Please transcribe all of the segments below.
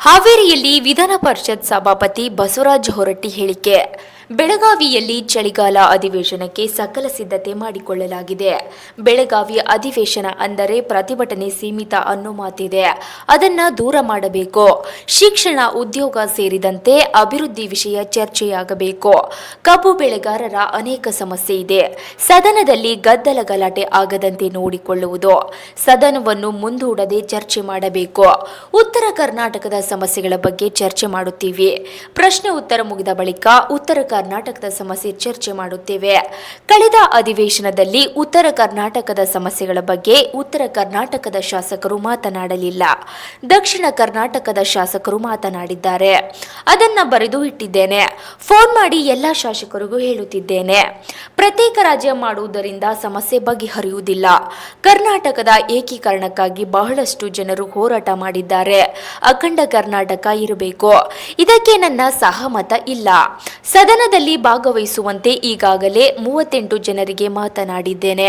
ಹಾವೇರಿಯಲ್ಲಿ ವಿಧಾನ ಪರಿಷತ್ ಸಭಾಪತಿ ಬಸವರಾಜ ಹೊರಟ್ಟಿ ಹೇಳಿಕೆ ಬೆಳಗಾವಿಯಲ್ಲಿ ಚಳಿಗಾಲ ಅಧಿವೇಶನಕ್ಕೆ ಸಕಲ ಸಿದ್ಧತೆ ಮಾಡಿಕೊಳ್ಳಲಾಗಿದೆ. ಬೆಳಗಾವಿ ಅಧಿವೇಶನ ಅಂದರೆ ಪ್ರತಿಭಟನೆ ಸೀಮಿತ ಅನ್ನೋ ಮಾತಿದೆ. ಅದನ್ನ ದೂರ ಮಾಡಬೇಕು. ಶಿಕ್ಷಣ, ಉದ್ಯೋಗ ಸೇರಿದಂತೆ ಅಭಿವೃದ್ಧಿ ವಿಷಯ ಚರ್ಚೆಯಾಗಬೇಕು. ಕಬ್ಬು ಬೆಳೆಗಾರರ ಅನೇಕ ಸಮಸ್ಯೆ ಇದೆ. ಸದನದಲ್ಲಿ ಗದ್ದಲ ಗಲಾಟೆ ಆಗದಂತೆ ನೋಡಿಕೊಳ್ಳುವುದು. ಸದನವನ್ನು ಮುಂದೂಡದೆ ಚರ್ಚೆ ಮಾಡಬೇಕು. ಉತ್ತರ ಕರ್ನಾಟಕದ ಸಮಸ್ಯೆಗಳ ಬಗ್ಗೆ ಚರ್ಚೆ ಮಾಡುತ್ತೀವಿ. ಪ್ರಶ್ನೆ ಉತ್ತರ ಮುಗಿದ ಬಳಿಕ ಉತ್ತರ ಕರ್ನಾಟಕದ ಸಮಸ್ಯೆ ಚರ್ಚೆ ಮಾಡುತ್ತೇವೆ. ಕಳೆದ ಅಧಿವೇಶನದಲ್ಲಿ ಉತ್ತರ ಕರ್ನಾಟಕದ ಸಮಸ್ಯೆಗಳ ಬಗ್ಗೆ ಉತ್ತರ ಕರ್ನಾಟಕದ ಶಾಸಕರು ಮಾತನಾಡಲಿಲ್ಲ. ದಕ್ಷಿಣ ಕರ್ನಾಟಕದ ಶಾಸಕರು ಮಾತನಾಡಿದ್ದಾರೆ. ಅದನ್ನ ಬರೆದು ಇಟ್ಟಿದ್ದೇನೆ. ಫೋನ್ ಮಾಡಿ ಎಲ್ಲ ಶಾಸಕರಿಗೂ ಹೇಳುತ್ತಿದ್ದೇನೆ. ಪ್ರತ್ಯೇಕ ರಾಜ್ಯ ಮಾಡುವುದರಿಂದ ಸಮಸ್ಯೆ ಬಗೆಹರಿಯುವುದಿಲ್ಲ. ಕರ್ನಾಟಕದ ಏಕೀಕರಣಕ್ಕಾಗಿ ಬಹಳಷ್ಟು ಜನರು ಹೋರಾಟ ಮಾಡಿದ್ದಾರೆ. ಅಖಂಡ ಕರ್ನಾಟಕ ಇರಬೇಕು. ಇದಕ್ಕೆ ನನ್ನ ಸಹಮತ ಇಲ್ಲ. ಸದನದಲ್ಲಿ ಭಾಗವಹಿಸುವಂತೆ ಈಗಾಗಲೇ ಮೂವತ್ತೆಂಟು ಜನರಿಗೆ ಮಾತನಾಡಿದ್ದೇನೆ.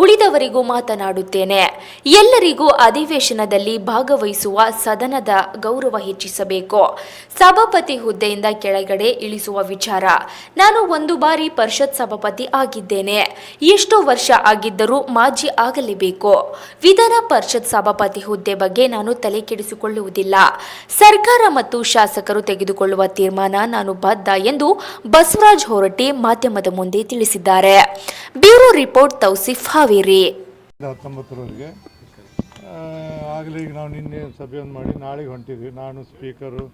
ಉಳಿದವರಿಗೂ ಮಾತನಾಡುತ್ತೇನೆ. ಎಲ್ಲರಿಗೂ ಅಧಿವೇಶನದಲ್ಲಿ ಭಾಗವಹಿಸುವ ಸದನದ ಗೌರವ ಹೆಚ್ಚಿಸಬೇಕು. ಸಭಾಪತಿ ಹುದ್ದೆಯಿಂದ ಕೆಳಗಡೆ ಇಳಿಸುವ ವಿಚಾರ. ನಾನು ಒಂದು ಬಾರಿ ಪರಿಷತ್ ಸಭಾಪತಿ ಆಗಿದ್ದೇನೆ. ಎಷ್ಟೋ ವರ್ಷ ಆಗಿದ್ದರೂ ಮಾಜಿ ಆಗಲೇಬೇಕು. ವಿಧಾನ ಪರಿಷತ್ ಸಭಾಪತಿ ಹುದ್ದೆ ಬಗ್ಗೆ ನಾನು ತಲೆ ಕೆಡಿಸಿಕೊಳ್ಳುವುದಿಲ್ಲ. ಸರ್ಕಾರ ಮತ್ತು ಶಾಸಕರು ತೆಗೆದುಕೊಳ್ಳುವ ತೀರ್ಮಾನ ನಾನು ಬದ್ಧ ಎಂದು ಬಸವರಾಜ್ ಹೊರಟ್ಟಿ ಮಾಧ್ಯಮದ ಮುಂದೆ ತಿಳಿಸಿದ್ದಾರೆ. Bureau report Tausif Haveri. ಹತ್ತೊಂಬತ್ತರವರೆಗೆ ಆಗಲೇ ಈಗ ನಾವು ನಿನ್ನೆ ಸಭೆಯನ್ನು ಮಾಡಿ, ನಾಳೆಗೆ ಹೊಂಟಿದ್ವಿ. ನಾನು ಸ್ಪೀಕರು,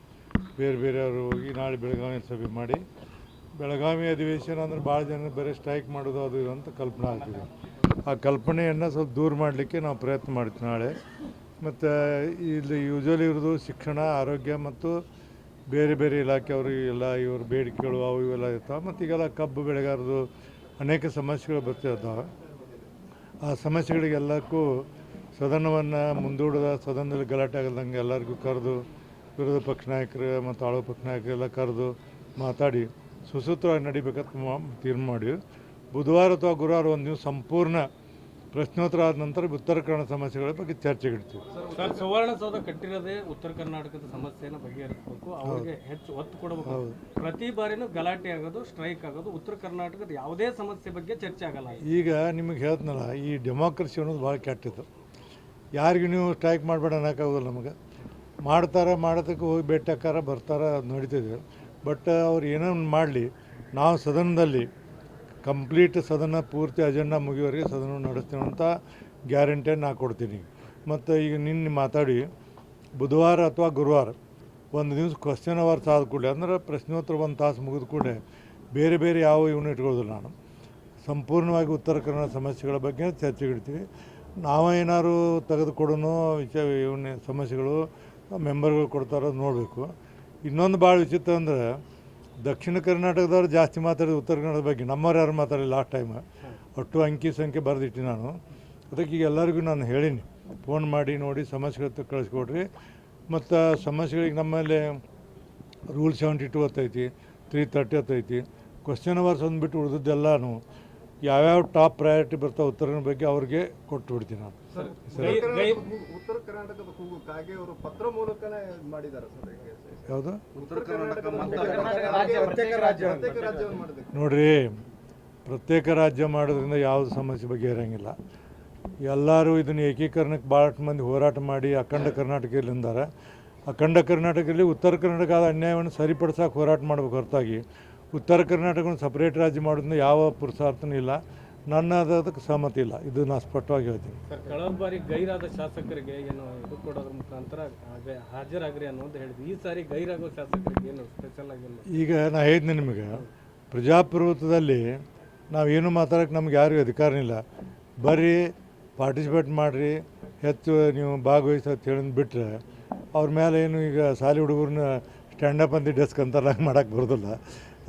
ಬೇರೆ ಬೇರೆಯವರು ಹೋಗಿ ನಾಳೆ ಬೆಳಗಾವಿ ಸಭೆ ಮಾಡಿ. ಬೆಳಗಾವಿ ಅಧಿವೇಶನ ಅಂದ್ರೆ ಭಾಳ ಜನ ಬೇರೆ ಸ್ಟ್ರೈಕ್ ಮಾಡೋದು ಅದು ಇದು ಅಂತ ಕಲ್ಪನೆ ಆಗ್ತಿದೆ. ಆ ಕಲ್ಪನೆಯನ್ನು ಸ್ವಲ್ಪ ದೂರ ಮಾಡಲಿಕ್ಕೆ ನಾವು ಪ್ರಯತ್ನ ಮಾಡ್ತೀವಿ ನಾಳೆ. ಮತ್ತು ಇಲ್ಲಿ ಯೂಶ್ವಲಿ ಇರೋದು ಶಿಕ್ಷಣ, ಆರೋಗ್ಯ ಮತ್ತು ಬೇರೆ ಬೇರೆ ಇಲಾಖೆಯವರು ಎಲ್ಲ ಇವ್ರ ಬೇಡಿಕೆಗಳು ಅವು ಇವೆಲ್ಲ ಇರ್ತಾವೆ. ಮತ್ತು ಈಗೆಲ್ಲ ಕಬ್ಬು ಬೆಳೆಗಾರರು ಅನೇಕ ಸಮಸ್ಯೆಗಳು ಬರ್ತಿರ್ತಾವೆ ಆ ಸಮಸ್ಯೆಗಳಿಗೆಲ್ಲಕ್ಕೂ ಸದನವನ್ನು ಮುಂದೂಡದ ಸದನದಲ್ಲಿ ಗಲಾಟೆ ಆಗದಂಗೆ ಎಲ್ಲರಿಗೂ ಕರೆದು, ವಿರೋಧ ಪಕ್ಷ ನಾಯಕರು ಮತ್ತು ಆಳೋ ಪಕ್ಷ ನಾಯಕರೆಲ್ಲ ಕರೆದು ಮಾತಾಡಿ, ಸುಸೂತ್ರವಾಗಿ ನಡಿಬೇಕಂತ ತೀರ್ಮಾನ ಮಾಡಿ, ಬುಧವಾರ ಅಥವಾ ಗುರುವಾರ ಒಂದು ದಿವಸ ಸಂಪೂರ್ಣ ಪ್ರಶ್ನೋತ್ತರ ಆದ ನಂತರ ಉತ್ತರ ಕನ್ನಡ ಸಮಸ್ಯೆಗಳ ಬಗ್ಗೆ ಚರ್ಚೆಗಿಡ್ತೀವಿ ಸರ್ ಸುವರ್ಣಸೌಧ ಕಟ್ಟಿರೋದೇ ಉತ್ತರ ಕರ್ನಾಟಕದ ಸಮಸ್ಯೆನ ಬಗೆಹರಿಸಬೇಕು. ಅವ್ರಿಗೆ ಹೆಚ್ಚು ಒತ್ತು ಕೊಡಬೇಕು. ಪ್ರತಿ ಬಾರಿನೂ ಗಲಾಟೆ ಆಗೋದು ಸ್ಟ್ರೈಕ್ ಆಗೋದು ಉತ್ತರ ಕರ್ನಾಟಕದ ಯಾವುದೇ ಸಮಸ್ಯೆ ಬಗ್ಗೆ ಚರ್ಚೆ ಆಗಲ್ಲ. ಈಗ ನಿಮಗೆ ಹೇಳ್ತನಲ್ಲ ಈ ಡೆಮೋಕ್ರಸಿ ಅನ್ನೋದು ಭಾಳ ಕೆಟ್ಟಿದ್ದು. ಯಾರಿಗೂ ನೀವು ಸ್ಟ್ರೈಕ್ ಮಾಡಬೇಡ ಅನ್ನೋಕ್ಕಾಗೋದಿಲ್ಲ ನಮಗೆ. ಮಾಡ್ತಾರೆ ಮಾಡೋದಕ್ಕೆ ಹೋಗಿ ಭೇಟಿ ಹಾಕಾರ ಬರ್ತಾರೆ ಅದು ನಡೀತಿದೆ ಬಟ್ ಅವ್ರು ಏನೇನು ಮಾಡಲಿ ನಾವು ಸದನದಲ್ಲಿ ಕಂಪ್ಲೀಟ್ ಸದನ ಪೂರ್ತಿ ಅಜೆಂಡಾ ಮುಗಿಯೋರಿಗೆ ಸದನ ನಡೆಸ್ತೀವಿ ಅಂತ ಗ್ಯಾರಂಟಿಯನ್ನು ನಾ ಕೊಡ್ತೀನಿ. ಮತ್ತು ಈಗ ನಿನ್ನೆ ಮಾತಾಡಿ, ಬುಧವಾರ ಅಥವಾ ಗುರುವಾರ ಒಂದು ದಿವಸ ಕ್ವಶನ್ ಅವರ್ಸ್ ಆದ ಕೂಡಲೇ, ಅಂದ್ರೆ ಪ್ರಶ್ನೋತ್ತರ ಒಂದು ತಾಸು ಮುಗಿದ ಕೂಡಲೇ ಬೇರೆ ಬೇರೆ ಯಾವ ಇವನ್ನ ಇಟ್ಕೊಳ್ಳೋದಿಲ್ಲ ನಾನು. ಸಂಪೂರ್ಣವಾಗಿ ಉತ್ತರ ಕನ್ನಡ ಸಮಸ್ಯೆಗಳ ಬಗ್ಗೆ ಚರ್ಚೆಗಿಡ್ತೀವಿ ನಾವು ಏನಾದ್ರು ತೆಗೆದುಕೊಡೋನು ವಿಚಾರ ಇವನ್ನ ಸಮಸ್ಯೆಗಳು ಮೆಂಬರ್ಗಳು ಕೊಡ್ತಾರೋ ನೋಡಬೇಕು. ಇನ್ನೊಂದು ಭಾಳ ವಿಚಿತ್ರ ಅಂದ್ರೆ ದಕ್ಷಿಣ ಕರ್ನಾಟಕದವ್ರು ಜಾಸ್ತಿ ಮಾತಾಡಿದ ಉತ್ತರ ಕನ್ನಡದ ಬಗ್ಗೆ. ನಮ್ಮವ್ರು ಯಾರು ಮಾತಾಡಿ ಲಾಸ್ಟ್ ಟೈಮ್ ಒಟ್ಟು ಅಂಕಿ ಸಂಖ್ಯೆ ಬರೆದಿಟ್ಟು ನಾನು. ಅದಕ್ಕೆ ಈಗ ಎಲ್ಲರಿಗೂ ನಾನು ಹೇಳೀನಿ. ಫೋನ್ ಮಾಡಿ, ನೋಡಿ, ಸಮಸ್ಯೆಗಳು ಕಳಿಸ್ಕೊಡ್ರಿ. ಮತ್ತು ಸಮಸ್ಯೆಗಳಿಗೆ ನಮ್ಮಲ್ಲಿ ರೂಲ್ ಸೆವೆಂಟಿ ಟು ಹೊತ್ತೈತಿ ತ್ರೀ ತರ್ಟಿ ಹೊತ್ತೈತಿ. ಕ್ವಶನ್ ಅವರ್ಸ್ ಅಂದ್ಬಿಟ್ಟು ಉಳಿದದ್ದೆಲ್ಲನೂ ಯಾವ್ಯಾವ ಟಾಪ್ ಪ್ರಯಾರಿಟಿ ಬರ್ತಾವೆ ಉತ್ತರನ ಬಗ್ಗೆ ಅವ್ರಿಗೆ ಕೊಟ್ಟು ಬಿಡ್ತೀನಿ ನಾನು ಉತ್ತರ ಕರ್ನಾಟಕದ ಕೂಗು ಕಾಗೆ ಅವರು ಪತ್ರ ಮೂಲಕನೇ ಮಾಡಿದ್ದಾರೆ ಸರ್. ಯಾವುದು? ಉತ್ತರ ಕರ್ನಾಟಕ ಪ್ರತ್ಯೇಕ ರಾಜ್ಯ ಪ್ರತ್ಯೇಕ ರಾಜ್ಯವನ್ನು ನೋಡ್ರಿ ಪ್ರತ್ಯೇಕ ರಾಜ್ಯ ಮಾಡೋದ್ರಿಂದ ಯಾವುದು ಸಮಸ್ಯೆ ಬಗ್ಗೆ ಇರಂಗಿಲ್ಲ ಎಲ್ಲರೂ ಇದನ್ನು ಏಕೀಕರಣಕ್ಕೆ ಭಾಳಷ್ಟು ಮಂದಿ ಹೋರಾಟ ಮಾಡಿ ಅಖಂಡ ಕರ್ನಾಟಕದಲ್ಲಿಂದಾರೆ ಅಖಂಡ ಕರ್ನಾಟಕದಲ್ಲಿ ಉತ್ತರ ಕರ್ನಾಟಕದ ಅನ್ಯಾಯವನ್ನು ಸರಿಪಡಿಸೋಕೆ ಹೋರಾಟ ಮಾಡಬೇಕು ಹೊರತಾಗಿ. ಉತ್ತರ ಕರ್ನಾಟಕವನ್ನು ಸಪ್ರೇಟ್ ರಾಜ್ಯ ಮಾಡೋದನ್ನು ಯಾವ ಪುರುಷಾರ್ಥನೂ ಇಲ್ಲ. ನನ್ನ ಅದಕ್ಕೆ ಸಹಮತಿ ಇಲ್ಲ. ಇದು ನಾನು ಸ್ಪಷ್ಟವಾಗಿ ಹೇಳ್ತೀನಿ. ಕಳೆದ ಬಾರಿ ಗೈರಾದ ಶಾಸಕರಿಗೆ ಏನು ಇದು ಕೊಡೋದ್ರ ಮುಖಾಂತರ ಹಾಜರಾಗ್ರಿ ಅನ್ನೋದು ಹೇಳಿದ್ವಿ. ಈ ಸಾರಿ ಗೈರಾಗೋ ಶಾಸಕರಿಗೆ ಏನು ಸ್ಪೆಷಲ್ ಆಗಿಲ್ಲ. ಈಗ ನಾನು ಹೇಳಿದ್ನಿ ನಿಮಗೆ ಪ್ರಜಾಪ್ರಭುತ್ವದಲ್ಲಿ ನಾವೇನು ಮಾತಾಡೋಕೆ ನಮ್ಗೆ ಯಾರಿಗೂ ಅಧಿಕಾರ ಇಲ್ಲ. ಬರ್ರಿ ಪಾರ್ಟಿಸಿಪೇಟ್ ಮಾಡಿರಿ ಹೆಚ್ಚು ನೀವು ಭಾಗವಹಿಸಿ ಅಂತ ಹೇಳಿ ಬಿಟ್ಟರೆ ಅವ್ರ ಮೇಲೆ ಏನು ಈಗ ಸಾಲಿ ಹುಡುಗರನ್ನ ಸ್ಟ್ಯಾಂಡಪ್ ಅಂತ ಡೆಸ್ಕ್ ಅಂತ ಮಾಡೋಕ್ಕೆ ಬರೋದಿಲ್ಲ.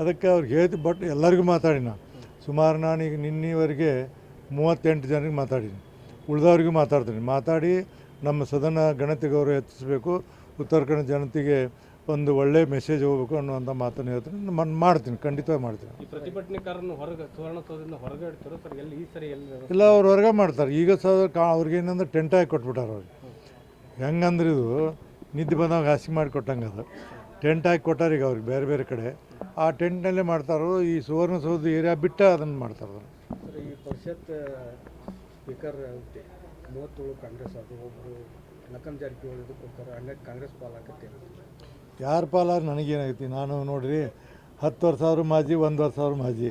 ಅದಕ್ಕೆ ಅವ್ರಿಗೆ ಹೇಳ್ತಿ ಬಟ್ ಎಲ್ಲರಿಗೂ ಮಾತಾಡಿ ನಾನು. ಸುಮಾರು ನಾನು ಈಗ ನಿನ್ನೆವರೆಗೆ ಮೂವತ್ತೆಂಟು ಜನರಿಗೆ ಮಾತಾಡೀನಿ ಉಳಿದವ್ರಿಗೂ ಮಾತಾಡ್ತೀನಿ. ಮಾತಾಡಿ ನಮ್ಮ ಸದನ ಗಣತಿ ಗೌರವ ಹೆಚ್ಚಿಸಬೇಕು ಉತ್ತರ ಕನ್ನಡ ಜನತೆಗೆ ಒಂದು ಒಳ್ಳೆ ಮೆಸೇಜ್ ಹೋಗ್ಬೇಕು ಅನ್ನುವಂಥ ಮಾತನ್ನು ಹೇಳ್ತೀನಿ. ನಾನು ಮಾಡ್ತೀನಿ ಖಂಡಿತವಾಗಿ ಮಾಡ್ತೀನಿ. ಈ ಪ್ರತಿಭಟನೆಕಾರನ್ನು ಹೊರಗೆ ಸುವರ್ಣಸೌಧದಿಂದ ಹೊರಗೆ ಇಡ್ತಾರೋ ಸರ್ ಎಲ್ಲಿ ಈ ಸರಿ ಎಲ್ಲಿ ವ್ಯವಸ್ಥೆ? ಇಲ್ಲ ಅವ್ರು ಹೊರಗೆ ಮಾಡ್ತಾರೆ. ಈಗ ಸಹ ಕಾ ಅವ್ರಿಗೆ ಏನಂದ್ರೆ ಟೆಂಟ್ ಹಾಕಿ ಕೊಟ್ಬಿಟ್ಟಾರೆ ಅವ್ರಿಗೆ ಹೆಂಗಂದ್ರೆ ಇದು ನಿದ್ದೆ ಬಂದಾಗ ಹಾಸಿಗೆ ಮಾಡಿ ಕೊಟ್ಟಂಗೆ ಅದು. ಟೆಂಟ್ ಹಾಕಿ ಕೊಟ್ಟಾರ ಈಗ ಅವ್ರಿಗೆ ಬೇರೆ ಬೇರೆ ಕಡೆ. ಆ ಟೆಂಟ್ನಲ್ಲೇ ಮಾಡ್ತಾರೋ ಈ ಸುವರ್ಣಸೌಧ ಏರಿಯಾ ಬಿಟ್ಟು ಅದನ್ನು ಮಾಡ್ತಾರೆ ಅದನ್ನು ಈ ಪರಿಷತ್ ಸ್ಪೀಕರ್ ಹುದ್ದೆ ಮೂವತ್ತೇಳು ಕಾಂಗ್ರೆಸ್ ಅದು ಒಬ್ಬರು ಲಕ್ಕನ್ ಜಾರಕಿಹೊಳಿ ಕೊಡ್ತಾರೆ ಹಂಗಾಗಿ ಕಾಂಗ್ರೆಸ್ ಯಾರ ಪಾಲಾರ ನನಗೇನಾಗೈತಿ ನಾನು ನೋಡ್ರಿ ಹತ್ತು ವರ್ಷ ಅವ್ರ ಮಾಜಿ ಒಂದು ವರ್ಷ ಅವ್ರ ಮಾಜಿ.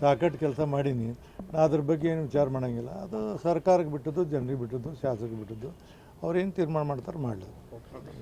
ಸಾಕಷ್ಟು ಕೆಲಸ ಮಾಡೀನಿ. ನಾ ಅದ್ರ ಬಗ್ಗೆ ಏನು ವಿಚಾರ ಮಾಡೋಂಗಿಲ್ಲ. ಅದು ಸರ್ಕಾರಕ್ಕೆ ಬಿಟ್ಟದ್ದು ಜನರಿಗೆ ಬಿಟ್ಟದ್ದು ಶಾಸಕರಿಗೆ ಬಿಟ್ಟದ್ದು. ಅವ್ರು ಏನು ತೀರ್ಮಾನ ಮಾಡ್ತಾರೆ ಮಾಡಲಿ.